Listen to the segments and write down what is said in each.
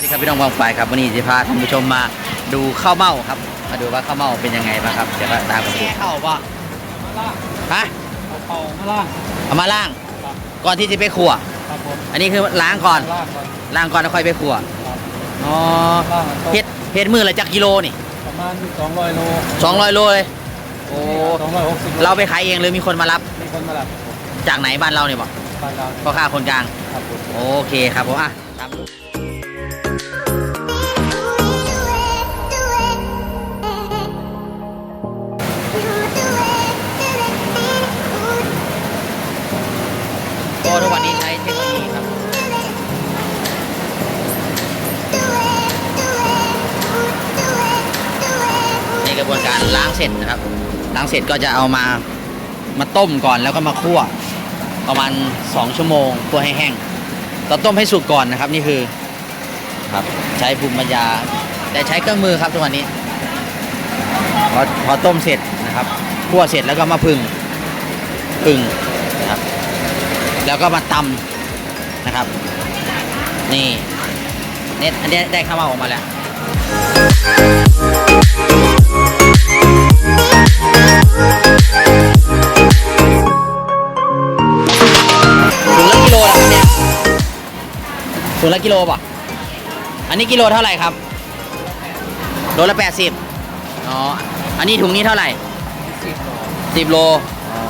พี่น้องวางไฟครับวันนี้จะพาท่านผู้ชมมาดูข้าวเม่าครับ มาดูว่าข้าวเม่าเป็นยังไงบ้างครับเดี๋ยวก็ตามกันดูข้าวป่ะฮะเป่าข้างล่างเอามาล่าง ก่อนที่จะไปขั่วครับผมอันนี้คือล้างก่อนล่างก่อนล้างก่อนแล้วค่อยไปขั่วครับอ๋อล่างต้มเฮ็ดเฮ็ดมือละจักกิโลนี่ประมาณ200โล200โลเลยโอ้260โลเราไปขายเองหรือมีคนมารับมีคนมารับจากไหนบ้านเราเนี่ยบอกบ้านเราเนี่ยพ่อค้าคนกลางครับผมโอเคครับผมอะตามดู ล้างเสร็จนะครับ ล้างเสร็จก็จะเอามามาต้มก่อนแล้วก็มาคั่วประมาณ 2 ชั่วโมงเพื่อให้แห้งเราต้มให้สุกก่อนนะครับนี่คือครับใช้ภูมิปัญญา แต่ใช้เครื่องมือครับทุกวันนี้พอพอต้มเสร็จนะครับคั่วเสร็จแล้วก็มาพึ่งพึ่งนะครับ แล้วก็มาตำนะครับ นี่เน็ตอันนี้ได้ข้าวเม่าออกมาแล้ว ถุงละกิโลแล้วละกิโลป่ะ อันนี้กิโลเท่าไหร่ครับ โลละแปดสิบอ๋อ อันนี้ถุงนี้เท่าไหร่สิบโลสิบโล อ๋อ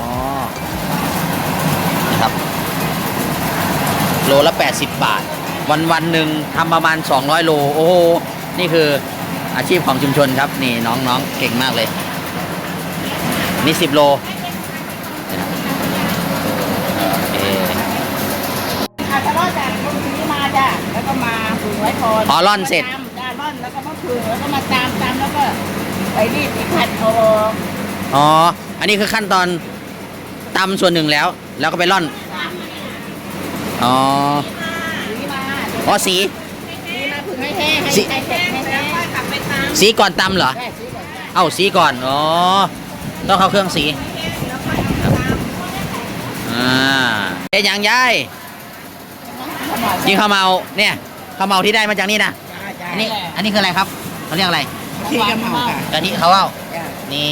นะครับ โลละแปดสิบบาท วันวันหนึ่งทำประมาณสองร้อยโล โอ้โห นี่คืออาชีพของชุมชนครับ นี่น้องน้องเก่งมากเลย นี่สิบโล ก่อนอ๋อร่อนเสร็จจ้าร่อนแล้วก็มาผึ่งแล้วก็มาตามตามแล้วก็ไปรีดอีกขัดเอาออกอ๋อ อันนี้คือขั้นตอนตำส่วนหนึ่งแล้ว แล้วก็ไปร่อน อ๋อ สีมาอ๋อสี สีมาผึ่งให้แห้งให้สี ให้เสร็จให้แห้งกลับไปตามสีก่อนตำเหรอแค่สีก่อนเอ้าสีก่อน อ๋อ ต้องเข้าเครื่องสีครับอ่าเอ๊ยยังยายยิงข้าวเมาเนี่ย ข้าวเมาที่ได้มาจากนี่นะอันนี้อันนี้คืออะไรครับเขาเรียกอะไรที่กระเมากะทิเขาวเอ้านี่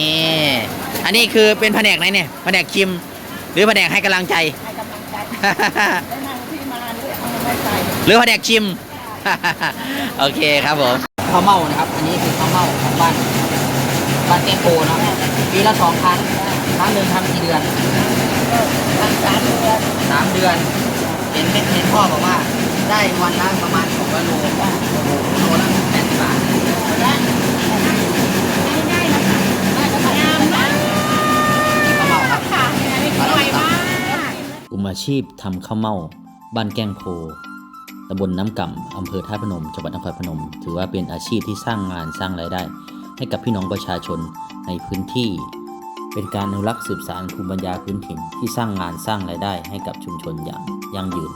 อันนี้คือเป็นแผนกไหนเนี่ยแผนกชิม หรือแผนกให้กำลังใจให้กำลังใจแล้วนางที่มาหรือเอาไว้ใส่หรือแผนกชิมโอเคครับผมข้าวเม่านะครับ อันนี้คือข้าวเม่าของบ้านบ้านแกงโกเนาะปีละสองครั้งครั้งหนึ่งทำกี่เดือนทำสามเดือนสามเดือน เห็นเห็นพ่อบอกว่าได้วันละประมาณ สองโลโอ้โหโลละแปดสิบบาทไม่ได้นะคะน่าจะงามนะนี่ข้าวเม่าครับค่ะไม่ค่อยมากกลุ่มอาชีพทำข้าวเม่าบ้านแก้งโพตำบลน้ำก่ำอำเภอท่าพนม จังหวัดนครพนม ถือว่าเป็นอาชีพที่สร้างงานสร้างรายได้ ให้กับพี่น้องประชาชนในพื้นที่ เป็นการอนุรักษ์สืบสานภูมิปัญญาพื้นถิ่นที่สร้างงานสร้างรายได้ให้กับชุมชนอย่างยั่งยืน